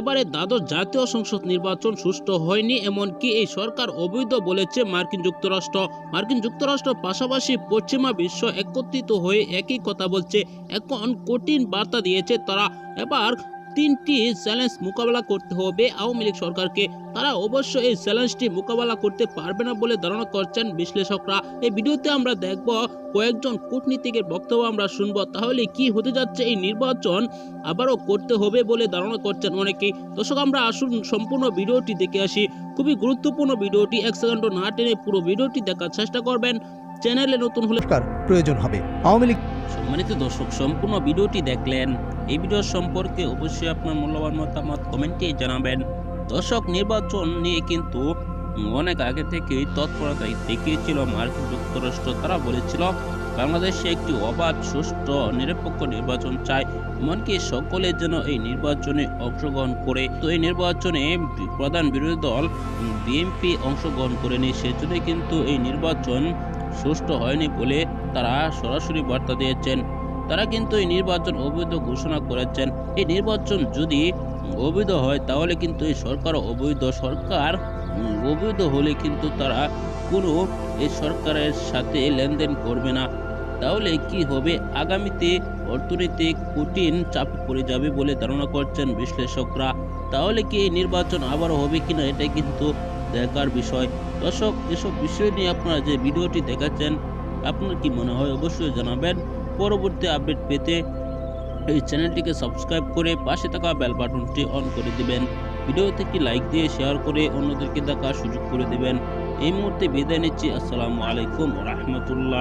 এবারে দ্বাদশ জাতীয় সংসদ নির্বাচন সুষ্ঠু হয়নি, এমনকি এই সরকার অবৈধ বলেছে মার্কিন যুক্তরাষ্ট্র। মার্কিন যুক্তরাষ্ট্র পাশাপাশি পশ্চিমা বিশ্ব একত্রিত হয়ে একই কথা বলছে। এখন কঠিন বার্তা দিয়েছে তারা। এবার তিনটি চ্যালেঞ্জ মোকাবেলা করতে হবে আওয়ামী লীগ সরকারকে। তারা অবশ্যই এই চ্যালেঞ্জটি মোকাবেলা করতে পারবে না বলে ধারণা করছেন বিশ্লেষকরা। এই ভিডিওতে আমরা দেখব কয়েকজন কূটনীতিকের বক্তব্য আমরা শুনব। তাহলে কি হতে যাচ্ছে এই নির্বাচন? আবারও করতে হবে বলে ধারণা করছেন অনেকেই। দর্শক, আমরা আসুন সম্পূর্ণ ভিডিওটি দেখে আসি। খুবই গুরুত্বপূর্ণ ভিডিওটি। এক সেকেন্ডও না টেনে পুরো ভিডিওটি দেখার চেষ্টা করবেন। চ্যানেলে নতুন হলে প্রয়োজন হবে। আওয়ামী লীগ সম্মানিত দর্শক সম্পূর্ণ ভিডিওটি দেখলেন। এই ভিডিও সম্পর্কে অবশ্যই আপনার মূল্যবান মতামত কমেন্টে জানাবেন। দর্শক নির্বাচন নিয়ে কিন্তু অনেক আগে থেকেই তৎপরতায় দেখিয়েছিল মার্কিন যুক্তরাষ্ট্র। তারা বলেছিল বাংলাদেশে একটি অবাধ সুষ্ঠু নিরপেক্ষ নির্বাচন চায় এমনকি সকলে যেন এই নির্বাচনে অংশগ্রহণ করে। তো এই নির্বাচনে প্রধান বিরোধী দল বিএনপি অংশগ্রহণ করেনি। সেজন্য কিন্তু এই নির্বাচন সুষ্ঠু হয়নি বলে তারা সরাসরি বার্তা দিয়েছেন। তারা কিন্তু এই নির্বাচন অবৈধ ঘোষণা করেছেন। এই নির্বাচন যদি অবৈধ হয়, তাহলে কিন্তু এই সরকার অবৈধ। সরকার অবৈধ হলে কিন্তু তারা কোনো এই সরকারের সাথে লেনদেন করবে না। তাহলে কি হবে? আগামীতে অর্থনৈতিক কঠিন চাপ পড়ে যাবে বলে ধারণা করছেন বিশ্লেষকরা। তাহলে কি এই নির্বাচন আবার হবে কিনা এটাই কিন্তু দেখার বিষয়। দর্শক, এসব বিষয় নিয়ে আপনারা যে ভিডিওটি দেখাচ্ছেন, আপনার কি মনে হয় অবশ্যই জানাবেন। পরবর্তী আপডেট পেতে এই চ্যানেলটিকে সাবস্ক্রাইব করে পাশে থাকা বেল বাটনটি অন করে দিবেন। ভিডিও থেকে লাইক দিয়ে শেয়ার করে অন্যদেরকে দেখার সুযোগ করে দিবেন। এই মুহূর্তে বিদায় নিচ্ছি। আসসালামু আলাইকুম রহমতুল্লাহ।